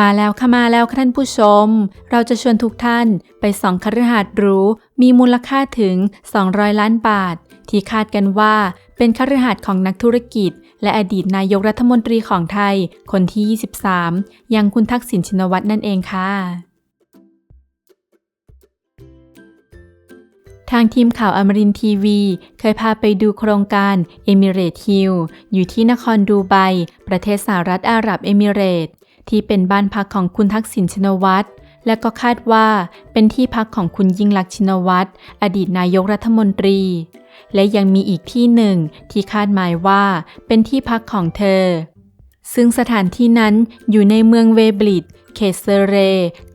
มาแล้วค่ะมาแล้วค่ะท่านผู้ชม เราจะชวนทุกท่านไปส่องคฤหาสน์หรู มีมูลค่าถึง 200 ล้านบาท ที่คาดกันว่าเป็นคฤหาสน์ของนักธุรกิจ และอดีตนายกรัฐมนตรีของไทย คนที่ 23 อย่างคุณทักษิณชินวัตรนั่นเองค่ะ ทางทีมข่าวอมรินทีวี เคยพาไปดูโครงการเอมิเรตฮิลอยู่ที่นครดูไบ ประเทศสหรัฐอาหรับเอมิเรต ที่เป็นบ้านพักของคุณทักษิณชินวัตร และก็คาดว่าเป็นที่พักของคุณยิ่งลักษณ์ชินวัตร อดีตนายกรัฐมนตรี และยังมีอีกที่หนึ่งที่คาดหมายว่าเป็นที่พักของเธอ ซึ่งสถานที่นั้นอยู่ในเมืองเวบลิดเขตเซเร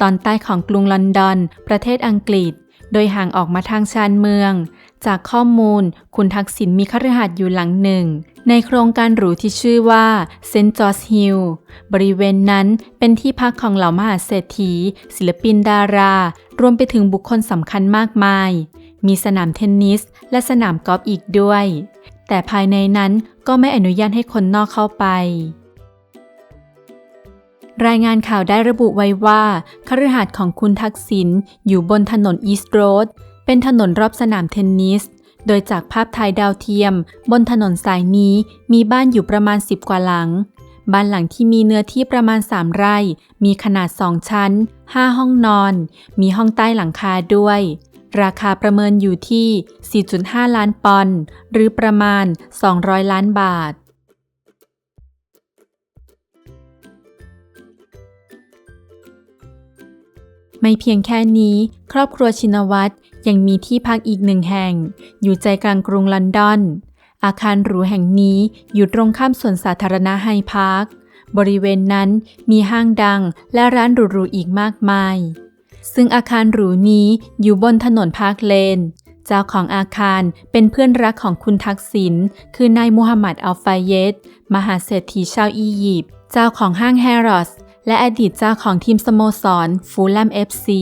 ตอนใต้ของกรุงลอนดอน ประเทศอังกฤษ โดยห่างออกมาทางชานเมือง จากข้อมูล คุณทักษิณมีคฤหาสน์อยู่หลังหนึ่ง ในโครงการหรูที่ชื่อว่าเซนต์จอร์จฮิลบริเวณนั้นเป็นที่พักของเหล่ามหาเศรษฐี ศิลปินดารา รวมไปถึงบุคคลสำคัญมากมาย มีสนามเทนนิส และสนามกอล์ฟอีกด้วย แต่ภายในนั้นก็ไม่อนุญาตให้คนนอกเข้าไปรายงานข่าวได้ระบุไว้ว่าคฤหาสน์ของคุณทักษิณอยู่บนถนนอีสต์โรด เป็นถนนรอบสนามเทนนิส โดยจากภาพถ่ายดาวเทียม บนถนนสายนี้มีบ้านอยู่ประมาณ 10 กว่าหลัง บ้านหลังที่มีเนื้อที่ประมาณ 3 ไร่ มีขนาด 2 ชั้น 5 ห้องนอน มีห้องใต้หลังคาด้วย ราคาประเมินอยู่ที่ 4.5 ล้านปอนด์หรือประมาณ 200 ล้านบาท ไม่เพียงแค่นี้ ครอบครัวชินวัตรยังมีที่พักอีกหนึ่งแห่ง อยู่ใจกลางกรุงลอนดอน อาคารหรูแห่งนี้อยู่ตรงข้ามสวนสาธารณะไฮพาร์ค บริเวณนั้นมีห้างดังและร้านหรูๆอีกมากมาย ซึ่งอาคารหรูนี้อยู่บนถนนพาร์คเลน เจ้าของอาคารเป็นเพื่อนรักของคุณทักษิณ คือนายมูฮัมหมัดอัลฟาเยต มหาเศรษฐีชาวอียิปต์ เจ้าของห้างแฮร์รอส และอดีตเจ้าของทีมสโมสรฟูลแลมเอฟซี